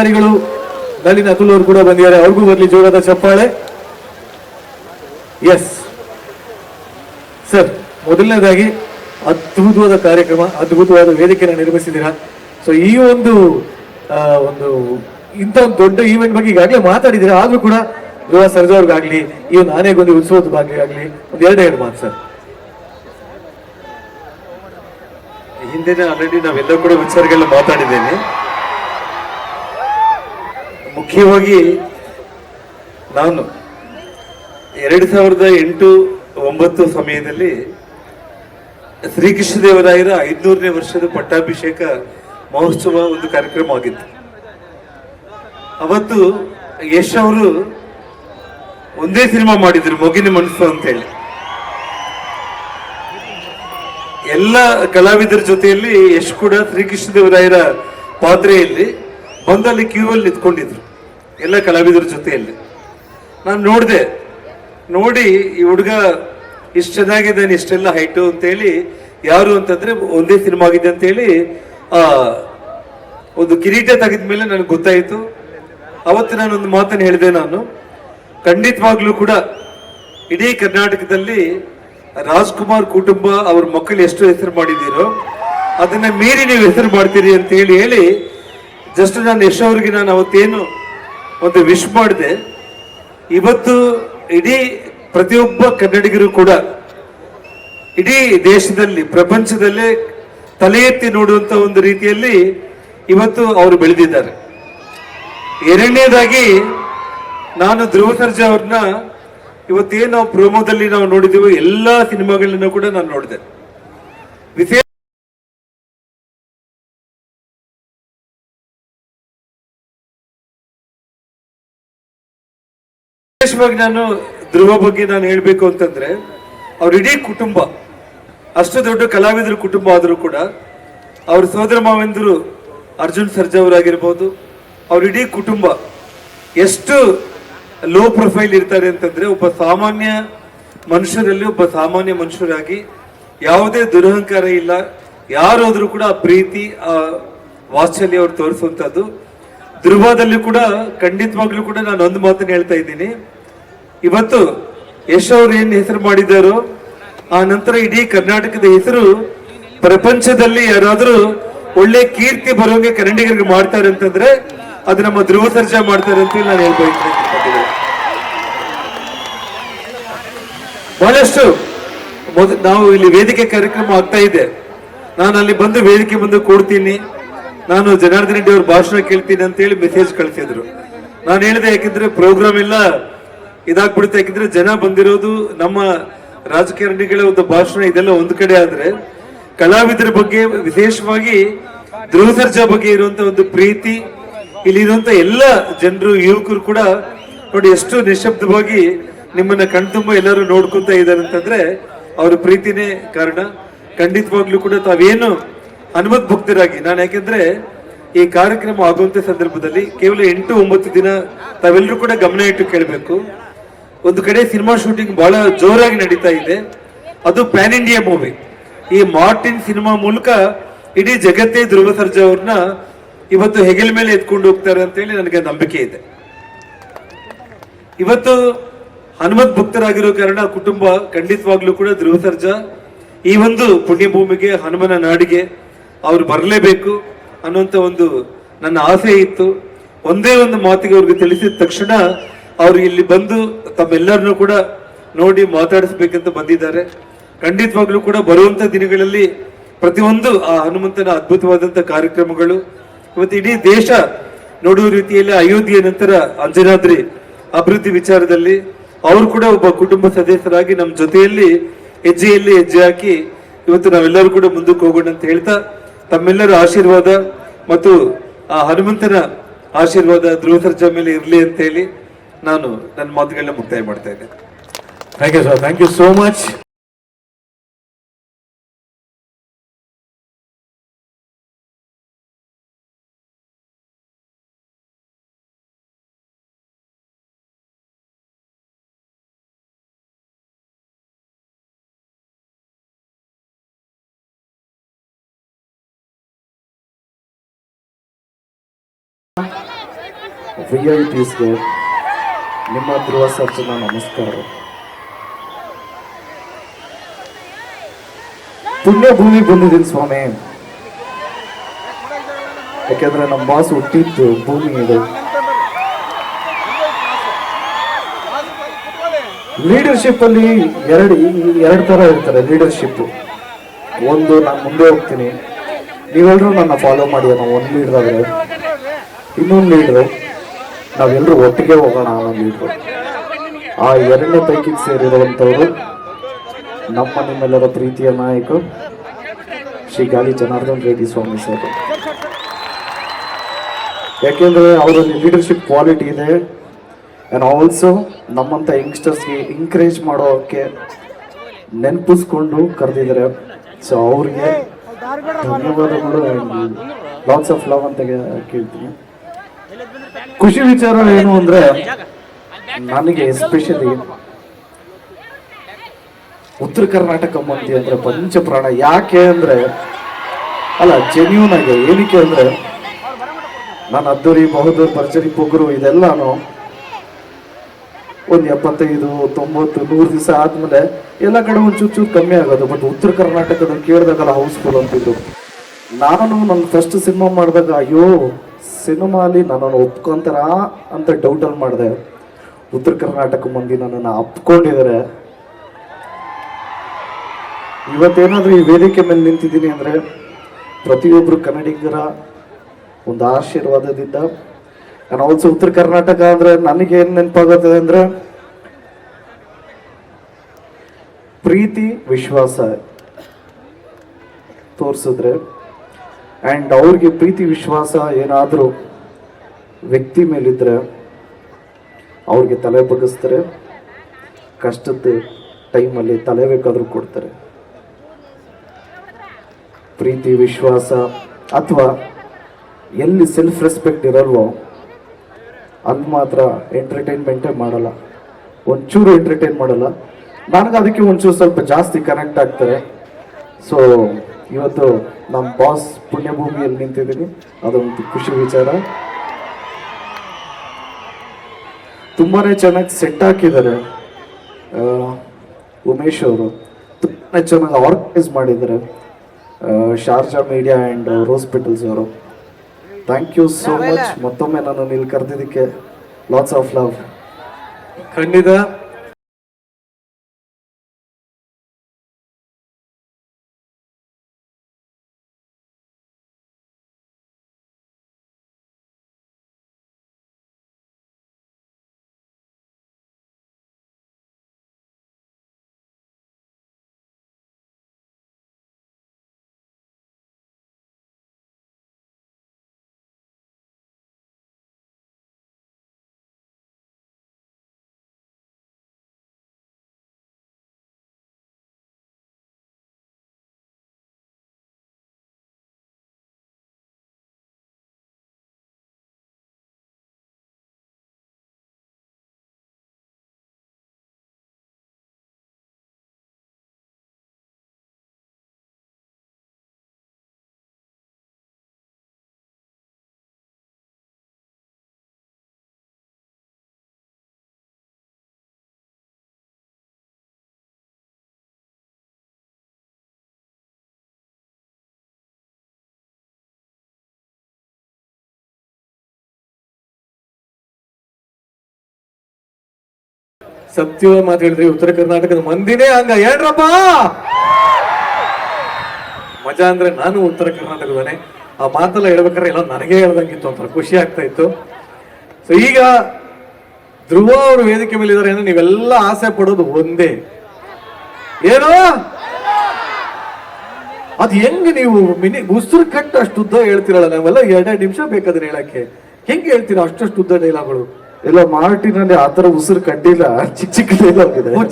ಅಧಿಕಾರಿಗಳು ನಳಿನ್ ಅತುಲ್ ಅವರು ಕೂಡ ಬಂದಿದ್ದಾರೆ. ಅವ್ರಿಗೂ ಬರಲಿ, ಜೋರಾದ ಚಪ್ಪಾಳೆ. ಎಸ್ ಸರ್ ಮೊದಲನೇದಾಗಿ ಅದ್ಭುತವಾದ ಕಾರ್ಯಕ್ರಮ, ಅದ್ಭುತವಾದ ವೇದಿಕೆಯನ್ನು ನಿರ್ಮಿಸಿದ್ದೀರಾ? ಸೊ ಈ ಒಂದು ಒಂದು, ಇಂಥ ಒಂದು ದೊಡ್ಡ ಈವೆಂಟ್ ಬಗ್ಗೆ ಈಗಾಗಲೇ ಮಾತಾಡಿದ್ದೀರಾ? ಆದ್ರೂ ಕೂಡ ಗೃಹ ಸರ್ಜವ್ರಿಗಾಗಲಿ ಈ ಒಂದು ಆನೆಗೊಂದಿ ಉತ್ಸವದ ಬಗ್ಗೆ ಆಗಲಿ ಒಂದು ಎರಡು ಎರಡು ಮಾತು ಸರ್ ಹಿಂದಿನ ಆಲ್ರೆಡಿ ನಾವೆಲ್ಲ ಕೂಡ ವಿಚಾರಗಳನ್ನ ಮಾತಾಡಿದ್ದೇನೆ. ಮುಖ್ಯವಾಗಿ ನಾನು ಎರಡು ಸಾವಿರದ ಎಂಟು ಒಂಬತ್ತು ಸಮಯದಲ್ಲಿ ಶ್ರೀಕೃಷ್ಣ ದೇವರಾಯರ ಐದುನೂರನೇ ವರ್ಷದ ಪಟ್ಟಾಭಿಷೇಕ ಮಹೋತ್ಸವ ಒಂದು ಕಾರ್ಯಕ್ರಮ ಆಗಿತ್ತು. ಅವತ್ತು ಯಶ್ ಅವರು ಒಂದೇ ಸಿನಿಮಾ ಮಾಡಿದ್ರು, ಮೊಗಿನ ಮನಸ್ಸು ಅಂತ ಹೇಳಿ ಎಲ್ಲ ಕಲಾವಿದರ ಜೊತೆಯಲ್ಲಿ ಯಶ್ ಕೂಡ ಶ್ರೀಕೃಷ್ಣ ದೇವರಾಯರ ಪಾತ್ರೆಯಲ್ಲಿ ಬಂದಲ್ಲಿ ಕ್ಯೂ ಅಲ್ಲಿ ನಿಂತ್ಕೊಂಡಿದ್ರು. ಎಲ್ಲ ಕಲಾವಿದರ ಜೊತೆಯಲ್ಲಿ. ನಾನು ನೋಡಿದೆ. ನೋಡಿ ಈ ಹುಡುಗ ಇಷ್ಟು ಚೆನ್ನಾಗಿದ್ದಾನೆ, ಇಷ್ಟೆಲ್ಲ ಹೈಟು ಅಂತೇಳಿ, ಯಾರು ಅಂತಂದ್ರೆ ಒಂದೇ ಸಿನಿಮಾ ಆಗಿದೆ ಅಂತೇಳಿ ಒಂದು ಕಿರೀಟ ತೆಗೆದ ಮೇಲೆ ನನಗೆ ಗೊತ್ತಾಯಿತು. ಅವತ್ತು ನಾನೊಂದು ಮಾತನ್ನು ಹೇಳಿದೆ ನಾನು. ಖಂಡಿತವಾಗ್ಲೂ ಕೂಡ ಇಡೀ ಕರ್ನಾಟಕದಲ್ಲಿ ರಾಜ್ಕುಮಾರ್ ಕುಟುಂಬ ಅವ್ರ ಮಕ್ಕಳು ಎಷ್ಟು ಹೆಸರು ಮಾಡಿದ್ದೀರೋ, ಅದನ್ನ ಮೀರಿ ನೀವು ಹೆಸರು ಮಾಡ್ತೀರಿ ಅಂತ ಹೇಳಿ ಹೇಳಿ ಜಸ್ಟ್ ನಾನು ಯಶ್ ಅವ್ರಿಗೆ ನಾನು ಅವತ್ತೇನು ಒಂದು ವಿಶ್ ಮಾಡಿದೆ. ಇವತ್ತು ಇಡೀ ಪ್ರತಿಯೊಬ್ಬ ಕನ್ನಡಿಗರು ಕೂಡ ಇಡೀ ದೇಶದಲ್ಲಿ, ಪ್ರಪಂಚದಲ್ಲೇ ತಲೆ ಎತ್ತಿ ನೋಡುವಂತ ಒಂದು ರೀತಿಯಲ್ಲಿ ಇವತ್ತು ಅವರು ಬೆಳೆದಿದ್ದಾರೆ. ಎರಡನೇದಾಗಿ ನಾನು ಧ್ರುವ ಸರ್ಜಾ ಅವ್ರನ್ನ ಇವತ್ತೇನು ನಾವು ಪ್ರೋಮೋದಲ್ಲಿ ನಾವು ನೋಡಿದೀವೋ ಎಲ್ಲಾ ಸಿನಿಮಾಗಳನ್ನ ಕೂಡ ನಾನು ನೋಡಿದೆ. ವಿಶೇಷವಾಗಿ ನಾನು ಧ್ರುವ ಬಗ್ಗೆ ನಾನು ಹೇಳ್ಬೇಕು ಅಂತಂದ್ರೆ, ಅವ್ರ ಇಡೀ ಕುಟುಂಬ, ಅಷ್ಟು ದೊಡ್ಡ ಕಲಾವಿದರ ಕುಟುಂಬ ಆದರೂ ಕೂಡ, ಅವ್ರ ಸಹೋದರ ಮಾವೆಂದರು ಅರ್ಜುನ್ ಸರ್ಜಾ ಅವರಾಗಿರ್ಬೋದು, ಅವ್ರ ಇಡೀ ಕುಟುಂಬ ಎಷ್ಟು ಲೋ ಪ್ರೊಫೈಲ್ ಇರ್ತಾರೆ ಅಂತಂದ್ರೆ, ಒಬ್ಬ ಸಾಮಾನ್ಯ ಮನುಷ್ಯರಲ್ಲಿ ಒಬ್ಬ ಸಾಮಾನ್ಯ ಮನುಷ್ಯರಾಗಿ ಯಾವುದೇ ದುರಹಂಕಾರ ಇಲ್ಲ, ಯಾರಾದ್ರೂ ಕೂಡ ಆ ಪ್ರೀತಿ, ಆ ವಾತ್ಸಲ್ಯ ಅವ್ರು ತೋರಿಸುವಂತದ್ದು ಧ್ರುವದಲ್ಲಿ ಕೂಡ ಖಂಡಿತವಾಗ್ಲೂ ಕೂಡ ನಾನು ಒಂದು ಮಾತನ್ನ ಹೇಳ್ತಾ ಇದ್ದೀನಿ. ಇವತ್ತು ಯಶ್ ಅವ್ರು ಏನ್ ಹೆಸರು ಮಾಡಿದ್ದಾರೋ, ಆ ನಂತರ ಇಡೀ ಕರ್ನಾಟಕದ ಹೆಸರು ಪ್ರಪಂಚದಲ್ಲಿ ಯಾರಾದರೂ ಒಳ್ಳೆ ಕೀರ್ತಿ ಬರೋಂಗೆ ಕನ್ನಡಿಗರಿಗೆ ಮಾಡ್ತಾರೆ ಅಂತಂದ್ರೆ ಅದು ನಮ್ಮ ಧ್ರುವ ಸರ್ಜಾ ಮಾಡ್ತಾರೆ ಅಂತ ನಾನು ಹೇಳ್ಬೇಕು ಬಹಳಷ್ಟು ನಾವು ಇಲ್ಲಿ ವೇದಿಕೆ ಕಾರ್ಯಕ್ರಮ ಆಗ್ತಾ ಇದೆ. ನಾನು ಅಲ್ಲಿ ಬಂದು ವೇದಿಕೆ ಬಂದು ಕೂಡ್ತೀನಿ. ನಾನು ಜನಾರ್ದನ್ ರೆಡ್ಡಿ ಅವ್ರ ಭಾಷಣ ಕೇಳ್ತೀನಿ ಅಂತ ಹೇಳಿ ಮೆಸೇಜ್ ಕಳಿಸಿದ್ರು. ನಾನು ಹೇಳಿದೆ ಯಾಕಂದ್ರೆ ಪ್ರೋಗ್ರಾಮ್ ಎಲ್ಲ ಇದಾಗ್ಬಿಡುತ್ತೆ, ಯಾಕಂದ್ರೆ ಜನ ಬಂದಿರೋದು ನಮ್ಮ ರಾಜಕಾರಣಿಗಳ ಒಂದು ಭಾಷಣ ಇದೆಲ್ಲ ಒಂದು ಕಡೆ ಆದ್ರೆ ಕಲಾವಿದರ ಬಗ್ಗೆ, ವಿಶೇಷವಾಗಿ ಧ್ರುವ ಸರ್ಜಾ ಬಗ್ಗೆ ಇರುವಂತ ಒಂದು ಪ್ರೀತಿ, ಇಲ್ಲಿರುವಂತ ಎಲ್ಲ ಜನರು, ಯುವಕರು ಕೂಡ ನೋಡಿ ಎಷ್ಟು ನಿಶಬ್ದವಾಗಿ ನಿಮ್ಮನ್ನ ಕಣ್ತುಂಬ ಎಲ್ಲರೂ ನೋಡ್ಕೊಂತ ಇದ್ದಾರೆ ಅಂತಂದ್ರೆ ಅವ್ರ ಪ್ರೀತಿನೇ ಕಾರಣ. ಖಂಡಿತವಾಗ್ಲೂ ಕೂಡ ತಾವೇನು ಅನುಮತ್ ಭಕ್ತರಾಗಿ ನಾನು ಯಾಕೆಂದ್ರೆ ಈ ಕಾರ್ಯಕ್ರಮ ಆಗುವಂತ ಸಂದರ್ಭದಲ್ಲಿ ಕೇವಲ ಎಂಟು ಒಂಬತ್ತು ದಿನ ತಾವೆಲ್ಲರೂ ಕೂಡ ಗಮನ ಇಟ್ಟು ಕೇಳಬೇಕು. ಒಂದು ಕಡೆ ಸಿನಿಮಾ ಶೂಟಿಂಗ್ ಬಹಳ ಜೋರಾಗಿ ನಡೀತಾ ಇದೆ. ಅದು ಪ್ಯಾನ್ ಇಂಡಿಯಾ ಮೂವಿ. ಈ ಮಾರ್ಟಿನ್ ಸಿನಿಮಾ ಮೂಲಕ ಇಡೀ ಜಗತ್ತೇ ಧ್ರುವ ಸರ್ಜಾ ಅವ್ರನ್ನ ಇವತ್ತು ಹೆಗಲ ಮೇಲೆ ಎತ್ಕೊಂಡು ಹೋಗ್ತಾರೆ ಅಂತ ಹೇಳಿ ನನಗೆ ನಂಬಿಕೆ ಇದೆ. ಇವತ್ತು ಹನುಮತ್ ಭಕ್ತರಾಗಿರೋ ಕಾರಣ ಕುಟುಂಬ ಖಂಡಿತವಾಗ್ಲೂ ಕೂಡ ಧ್ರುವ ಸರ್ಜಾ ಈ ಒಂದು ಪುಣ್ಯಭೂಮಿಗೆ, ಹನುಮನ ನಾಡಿಗೆ ಅವ್ರು ಬರಲೇಬೇಕು ಅನ್ನುವಂತ ಒಂದು ನನ್ನ ಆಸೆ ಇತ್ತು. ಒಂದೇ ಒಂದು ಮಾತಿಗೆ ಅವ್ರಿಗೆ ತಿಳಿಸಿದ ತಕ್ಷಣ ಅವ್ರು ಇಲ್ಲಿ ಬಂದು ತಮ್ಮೆಲ್ಲರನ್ನೂ ಕೂಡ ನೋಡಿ ಮಾತಾಡಿಸ್ಬೇಕಂತ ಬಂದಿದ್ದಾರೆ. ಖಂಡಿತವಾಗ್ಲೂ ಕೂಡ ಬರುವಂತ ದಿನಗಳಲ್ಲಿ ಪ್ರತಿಯೊಂದು ಆ ಹನುಮಂತನ ಅದ್ಭುತವಾದಂತ ಕಾರ್ಯಕ್ರಮಗಳು, ಇವತ್ತು ಇಡೀ ದೇಶ ನೋಡುವ ರೀತಿಯಲ್ಲಿ ಅಯೋಧ್ಯೆಯ ನಂತರ ಅಂಜನಾದ್ರಿ ಅಭಿವೃದ್ಧಿ ವಿಚಾರದಲ್ಲಿ ಅವರು ಕೂಡ ಒಬ್ಬ ಕುಟುಂಬ ಸದಸ್ಯರಾಗಿ ನಮ್ಮ ಜೊತೆಯಲ್ಲಿ ಹೆಜ್ಜೆಯಲ್ಲಿ ಹೆಜ್ಜೆ ಹಾಕಿ ಇವತ್ತು ನಾವೆಲ್ಲರೂ ಕೂಡ ಮುಂದಕ್ಕೆ ಹೋಗೋಣ ಅಂತ ಹೇಳ್ತಾ ತಮ್ಮೆಲ್ಲರ ಆಶೀರ್ವಾದ ಮತ್ತು ಆ ಹನುಮಂತನ ಆಶೀರ್ವಾದ ಧ್ರುವ ಸರ್ಜಾ ಮೇಲೆ ಇರಲಿ ಅಂತ ಹೇಳಿ ನಾನು ನನ್ನ ಮಾತುಗಳನ್ನ ಮುಕ್ತಾಯ ಮಾಡ್ತಾ ಇದ್ದೇನೆ thank you sir thank you so much. ನಿಮ್ಮ ಧ್ರುವ ಸರ್ಜನ ನಮಸ್ಕಾರ. ಪುಣ್ಯ ಭೂಮಿ ಬಂದಿದ್ದೀನಿ ಸ್ವಾಮಿ. ಯಾಕೆಂದ್ರೆ ನಮ್ಮ ಬಾಸ್ ಹುಟ್ಟಿದ್ದು ಭೂಮಿ ಇದು. ಲೀಡರ್ಶಿಪ್ ಅಲ್ಲಿ ಎರಡು ಎರಡು ತರ ಇರ್ತಾರೆ ಲೀಡರ್ಶಿಪ್ ಒಂದು ನಾನು ಮುಂದೆ ಹೋಗ್ತೀನಿ. ನೀವೆಲ್ಲರೂ ನನ್ನ ಫಾಲೋ ಮಾಡಿ ನಾವು ಒಂದು ಲೀಡರ್ ಆದರೆ. ಇನ್ನೊಂದು ಲೀಡ್ರು ನಾವೆಲ್ಲರೂ ಒಟ್ಟಿಗೆ ಹೋಗೋಣ ಅನ್ನೋ ಲೀಡ್ರು ಆ ಎರಡನೇ ಪೈಕಿಗೆ ಸೇರಿರುವಂಥವರು ನಮ್ಮ ನಿಮ್ಮೆಲ್ಲರ ಪ್ರೀತಿಯ ನಾಯಕ ಶ್ರೀ ಗಾಲಿ ಜನಾರ್ದನ್ ರೆಡ್ಡಿ ಸ್ವಾಮಿ ಸರ್. ಯಾಕೆಂದರೆ ಅವರಲ್ಲಿ ಲೀಡರ್ಶಿಪ್ ಕ್ವಾಲಿಟಿ ಇದೆ. ಆ್ಯಂಡ್ ಆಲ್ಸೋ ನಮ್ಮಂಥ ಯಂಗ್ಸ್ಟರ್ಸ್ಗೆ ಎಂಕರೇಜ್ ಮಾಡೋಕ್ಕೆ ನೆನಪಿಸ್ಕೊಂಡು ಕರೆದಿದ್ದಾರೆ. ಸೊ ಅವ್ರಿಗೆ ಧನ್ಯವಾದಗಳು ಲಾಟ್ಸ್ ಆಫ್ ಲವ್ ಅಂತ ಕೇಳ್ತೀನಿ. ಖುಷಿ ವಿಚಾರ ಏನು ಅಂದ್ರೆ ನನಗೆ ಎಸ್ಪೆಷಲಿ ಉತ್ತರ ಕರ್ನಾಟಕ ಮಂದಿ ಅಂದ್ರೆ ಪಂಚಪ್ರಾಣ. ಯಾಕೆ ಅಂದ್ರೆ, ಅಲ್ಲ ಜೆನ್ಯೂನ್ ಆಗಿ ಏನಕ್ಕೆ ಅಂದ್ರೆ, ನಾನು ಅದ್ದೂರಿ, ಬಹದ್ದೂರ್, ಭರ್ಜರಿ, ಪೊಗರು ಇದೆಲ್ಲಾನು ಒಂದು ಎಪ್ಪತ್ತೈದು, ತೊಂಬತ್ತು, ನೂರು ದಿವಸ ಆದ್ಮೇಲೆ ಎಲ್ಲ ಕಡೆ ಒಂದ್ ಚೂರು ಚೂರು ಕಮ್ಮಿ ಆಗೋದು. ಬಟ್ ಉತ್ತರ ಕರ್ನಾಟಕದ ಕೇಳಿದಾಗಲ್ಲ ಹೌಸ್ಫುಲ್ ಅಂತಿದ್ರು. ನಾನು ನನ್ನ ಫಸ್ಟ್ ಸಿನಿಮಾ ಮಾಡಿದಾಗ, ಅಯ್ಯೋ ಸಿನಿಮಾಲಿ ನನ್ನನ್ನು ಒಪ್ಕೊಂತಾರ ಅಂತ ಡೌಟಲ್ಲಿ ಮಾಡಿದೆ. ಉತ್ತರ ಕರ್ನಾಟಕ ಮಂದಿ ನನ್ನನ್ನು ಅಪ್ಕೊಂಡಿದ್ದಾರೆ ಇವತ್ತೇನಾದರೂ ಈ ವೇದಿಕೆ ಮೇಲೆ ನಿಂತಿದ್ದೀನಿ ಅಂದ್ರೆ ಪ್ರತಿಯೊಬ್ರು ಕನ್ನಡಿಗರ ಒಂದು ಆಶೀರ್ವಾದದಿಂದ. ನಾನು ಆಲ್ಸೋ ಉತ್ತರ ಕರ್ನಾಟಕ ಅಂದ್ರೆ ನನಗೆ ಏನ್ ನೆನಪಾಗುತ್ತದೆ ಅಂದ್ರೆ ಪ್ರೀತಿ, ವಿಶ್ವಾಸ ತೋರಿಸಿದ್ರೆ ಅಂಡ್ ಅವ್ರಿಗೆ ಪ್ರೀತಿ, ವಿಶ್ವಾಸ ಏನಾದರೂ ವ್ಯಕ್ತಿ ಮೇಲಿದ್ದರೆ ಅವ್ರಿಗೆ ತಲೆ ಬಗ್ಗಿಸ್ತಾರೆ. ಕಷ್ಟದ ಟೈಮಲ್ಲಿ ತಲೆ ಬೇಕಾದರೂ ಕೊಡ್ತಾರೆ. ಪ್ರೀತಿ, ವಿಶ್ವಾಸ ಅಥವಾ ಎಲ್ಲಿ ಸೆಲ್ಫ್ ರೆಸ್ಪೆಕ್ಟ್ ಇರಲ್ವೋ ಅಲ್ಲಿ ಮಾತ್ರ ಎಂಟರ್ಟೈನ್ಮೆಂಟೇ ಮಾಡಲ್ಲ. ಒಂಚೂರು ಎಂಟರ್ಟೈನ್ ಮಾಡಲ್ಲ. ನನಗೆ ಅದಕ್ಕೆ ಒಂಚೂರು ಸ್ವಲ್ಪ ಜಾಸ್ತಿ ಕನೆಕ್ಟ್ ಆಗ್ತಾರೆ. ಸೊ ಇವತ್ತು ನಮ್ಮ ಬಾಸ್ ಪುಣ್ಯಭೂಮಿಯಲ್ಲಿ ನಿಂತಿದ್ದೀನಿ. ಅದೊಂದು ಖುಷಿ ವಿಚಾರ. ತುಂಬಾನೇ ಚೆನ್ನಾಗಿ ಸೆಟ್ ಹಾಕಿದ್ದಾರೆ ಉಮೇಶ್ ಅವರು. ತುಂಬಾ ಚೆನ್ನಾಗಿ ಆರ್ಗನೈಸ್ ಮಾಡಿದ್ದಾರೆ ಶಾರ್ಜಾ ಮೀಡಿಯಾ ಆ್ಯಂಡ್ ಹಾಸ್ಪಿಟಲ್ಸ್ ಅವರು. ಥ್ಯಾಂಕ್ ಯು ಸೋ ಮಚ್ ಮತ್ತೊಮ್ಮೆ ನಾನು ಇಲ್ಲಿ ಕರೆದಿದ್ದಕ್ಕೆ ಲಾಟ್ಸ್ ಆಫ್ ಲವ್ ಖಂಡಿತ. ಸತ್ಯವಾದ ಮಾತು ಹೇಳಿದ್ರಿ ಉತ್ತರ ಕರ್ನಾಟಕದ ಮಂದಿನೇ ಹಂಗ. ಹೇಳ್ರಪ್ಪ ಮಜಾ ಅಂದ್ರೆ ನಾನು ಉತ್ತರ ಕರ್ನಾಟಕದವನೇ. ಆ ಮಾತೆಲ್ಲ ಹೇಳ್ಬೇಕಾದ್ರೆ ಎಲ್ಲ ನನಗೆ ಹೇಳ್ದಂಗಿತ್ತು ಅಂತ ಖುಷಿ ಆಗ್ತಾ ಇತ್ತು. ಸೊ ಈಗ ಧ್ರುವ ಅವರು ವೇದಿಕೆ ಮೇಲೆ ಇದಾರೆ ನೀವೆಲ್ಲ ಆಸೆ ಪಡೋದು ಒಂದೇ. ಏನು? ಅದ್ ಹೆಂಗ್ ನೀವು ಮಿನಿ ಉಸಿರು ಕಟ್ಟು ಅಷ್ಟು ಉದ್ದ ಹೇಳ್ತಿರಲ್ಲ, ನಾವೆಲ್ಲ ಎರಡೆರಡು ನಿಮಿಷ ಬೇಕಾದ್ರೆ ಹೇಳಕ್ಕೆ? ಹೆಂಗ್ ಹೇಳ್ತೀರಾ ಅಷ್ಟಷ್ಟು ಉದ್ದ ಡೈಲಾಗ್ಗಳು ಇಲ್ಲ ಮಾರ್ಟಿನಲ್ಲಿ ಆ ಉಸಿರು ಕಂಡಿಲ್ಲ ಚಿಕ್ಕ ಚಿಕ್ಕದಿಲ್ಲ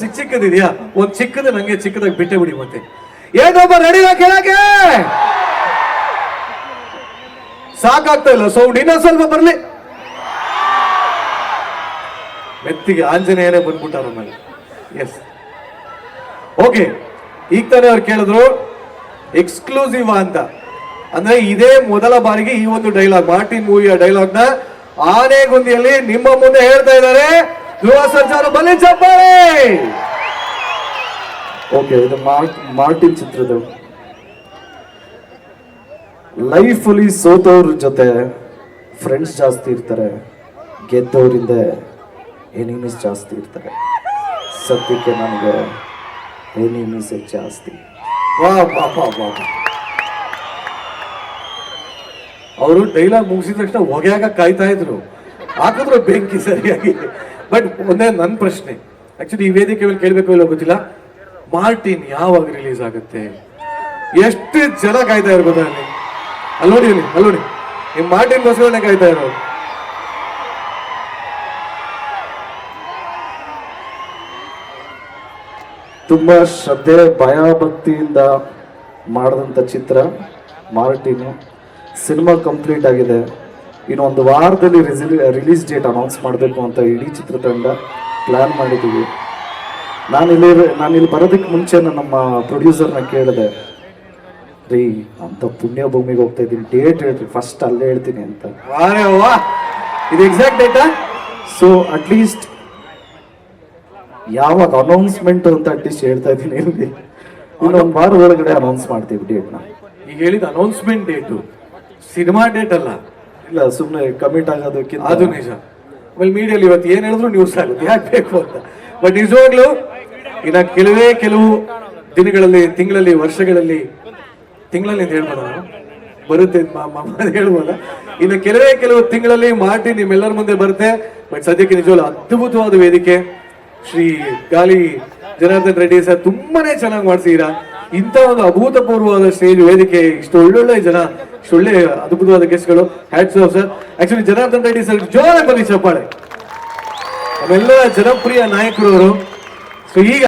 ಚಿಕ್ಕ ಚಿಕ್ಕದಿದ್ಯಾ? ಒಂದ್ ಚಿಕ್ಕದ ನಂಗೆ ಚಿಕ್ಕದಾಗಿ ಬಿಟ್ಟೆ ಬಿಡಿ ಮತ್ತೆ. ಏನೊಬ್ಬ ರೆಡಿ ಕೆಳಗೆ? ಸಾಕಾಗ್ತಾ ಇಲ್ಲ ಸೌಂಡ್ ಇನ್ನೊಂದ್ ಸ್ವಲ್ಪ ಬರ್ಲಿ. ಮೆತ್ತಿಗೆ ಆಂಜನೇಯನೇ ಬಂದ್ಬಿಟ್ಟ ನಮ್ಮಲ್ಲಿ ಎಸ್ ಓಕೆ ಈಗ ತಾನೇ ಅವ್ರು ಕೇಳಿದ್ರು ಎಕ್ಸ್ಕ್ಲೂಸಿವ್ ಅಂತ. ಅಂದ್ರೆ ಇದೇ ಮೊದಲ ಬಾರಿಗೆ ಈ ಒಂದು ಡೈಲಾಗ್ ಮಾರ್ಟಿನ್ ಮೂವಿಯ ಡೈಲಾಗ್ನ ಆನೆಗುಂದಿಯಲ್ಲಿ ನಿಮ್ಮ ಮುಂದೆ ಹೇಳ್ತಾ ಇದ್ದಾರೆ. ಯುವ ಸಂಚಾರ ಬಲಿ ಚಪ್ಪಾಳೆ. ಓಕೆ ಇದು ಮಾರ್ಟ್ ಮಾರ್ಟಿನ್ ಚಿತ್ರದ ಲೈಫಲ್ಲಿ ಸೋತವ್ರ ಜೊತೆ ಫ್ರೆಂಡ್ಸ್ ಜಾಸ್ತಿ ಇರ್ತಾರೆ. ಗೆದ್ದವರಿಂದ ಎನಿಮೀಸ್ ಜಾಸ್ತಿ ಇರ್ತಾರೆ. ಸದ್ಯಕ್ಕೆ ನನಗೆ ಎನಿಮೀಸ್ ಜಾಸ್ತಿ. ವಾ ವಾ ವಾ ವಾ ಅವರು ಡೈಲಾಗ್ ಮುಗಿಸಿದ ತಕ್ಷಣ ಹೊಗೆಯಾಗ ಕಾಯ್ತಾ ಇದ್ರು. ಹಾಕಿದ್ರು ಬೆಂಕಿ ಸರಿಯಾಗಿ. ಬಟ್ ಒಂದೇ ನನ್ನ ಪ್ರಶ್ನೆ. ಆಕ್ಚುಲಿ ಈ ವೇದಿಕೆ ಮೇಲೆ ಕೇಳಬೇಕು ಇಲ್ಲ ಗೊತ್ತಿಲ್ಲ. ಮಾರ್ಟಿನ್ ಯಾವಾಗ ರಿಲೀಸ್ ಆಗುತ್ತೆ? ಎಷ್ಟು ಜನ ಕಾಯ್ತಾ ಇರ್ಬೋದು ಅಲ್ಲಿ? ಅಲ್ಲಿ ನೋಡಿ ಅಲ್ಲಿ ಅಲ್ಲಿ ನೋಡಿ. ನಿಮ್ ಮಾರ್ಟಿನ್ ಬಸ್ಗಳನ್ನೇ ಕಾಯ್ತಾ ಇರೋದು ತುಂಬಾ ಶ್ರದ್ಧೆ, ಭಯಭಕ್ತಿಯಿಂದ ಮಾಡಿದಂತ ಚಿತ್ರ ಮಾರ್ಟಿನು. ಸಿನಿಮಾ ಕಂಪ್ಲೀಟ್ ಆಗಿದೆ. ಇನ್ನೊಂದು ಒಂದು ವಾರದಲ್ಲಿ ರಿಲೀಸ್ ಡೇಟ್ ಅನೌನ್ಸ್ ಮಾಡಬೇಕು ಅಂತ ಇಡೀ ಚಿತ್ರತಂಡ ಪ್ಲ್ಯಾನ್ ಮಾಡಿದ್ದೀವಿ. ನಾನಿಲ್ಲಿ ನಾನಿಲ್ಲಿ ಬರೋದಕ್ಕೆ ಮುಂಚೆ ನಮ್ಮ ಪ್ರೊಡ್ಯೂಸರ್ನ ಕೇಳಿದೆ. ರೀ ಅಂತ ಪುಣ್ಯ ಭೂಮಿಗೆ ಹೋಗ್ತಾ ಇದ್ದೀನಿ. ಡೇಟ್ ಹೇಳ್ರಿ ಫಸ್ಟ್ ಅಲ್ಲೇ ಹೇಳ್ತೀನಿ ಅಂತ. ಇದು exact data so at least ಯಾವಾಗ ಅನೌನ್ಸ್ಮೆಂಟ್ ಅಂತ ಅಟ್ಲೀಸ್ಟ್ ಹೇಳ್ತಾ ಇದ್ದೀನಿ ಇಲ್ಲಿ. ಇನ್ನೊಂದು ವಾರ ಒಳಗಡೆ ಅನೌನ್ಸ್ ಮಾಡ್ತೀವಿ ಡೇಟ್ನ ಈಗ ಹೇಳಿದ ಅನೌನ್ಸ್ಮೆಂಟ್ ಡೇಟು ಸಿನಿಮಾ ಡೇಟ್ ಅಲ್ಲ. ಇಲ್ಲ ಸುಮ್ಮನೆ ಕಮಿಟ್ ಆಗೋದಕ್ಕೆ ಅದು ನಿಜ. ಆಮೇಲೆ ಮೀಡಿಯಲ್ಲಿ ಇವತ್ತು ಏನು ಹೇಳಿದ್ರು ನ್ಯೂಸ್ ಆಗುತ್ತೆ ಯಾಕೆ ಬೇಕು ಅಂತ. ಬಟ್ ನಿಜವಾಗ್ಲು ಇನ್ನು ಕೆಲವೇ ಕೆಲವು ದಿನಗಳಲ್ಲಿ ತಿಂಗಳಲ್ಲಿ ವರ್ಷಗಳಲ್ಲಿ ತಿಂಗಳಲ್ಲಿ ಅಂತ ಹೇಳ್ಬೋದ ಬರುತ್ತೆ ಹೇಳ್ಬೋದ? ಇನ್ನು ಕೆಲವೇ ಕೆಲವು ತಿಂಗಳಲ್ಲಿ ಮಾಡಿ ನಿಮ್ಮೆಲ್ಲರ ಮುಂದೆ ಬರುತ್ತೆ. ಬಟ್ ಸದ್ಯಕ್ಕೆ ನಿಜವಾಗ್ಲು ಅದ್ಭುತವಾದ ವೇದಿಕೆ. ಶ್ರೀ ಗಾಲಿ ಜನಾರ್ದನ್ ರೆಡ್ಡಿ ಸರ್ ತುಂಬಾನೇ ಚೆನ್ನಾಗಿ ಮಾಡ್ಸಿದೀರಾ. ಇಂಥ ಒಂದು ಅಭೂತಪೂರ್ವವಾದ ಸ್ಟೇಜ್ ವೇದಿಕೆ ಇಷ್ಟು ಒಳ್ಳೊಳ್ಳೆ ಜನ ಒಳ್ಳೆ ಅದ್ಭುತವಾದ ಗೆಸ್ಟ್ಗಳು hats off sir actually Janardhan Reddy sir ಜೋರಾಗಿ ಬನ್ನಿ ಚಪ್ಪಾಳೆ ಅವೆಲ್ಲ ಜನಪ್ರಿಯ ನಾಯಕರು ಅವರು. ಸೊ ಈಗ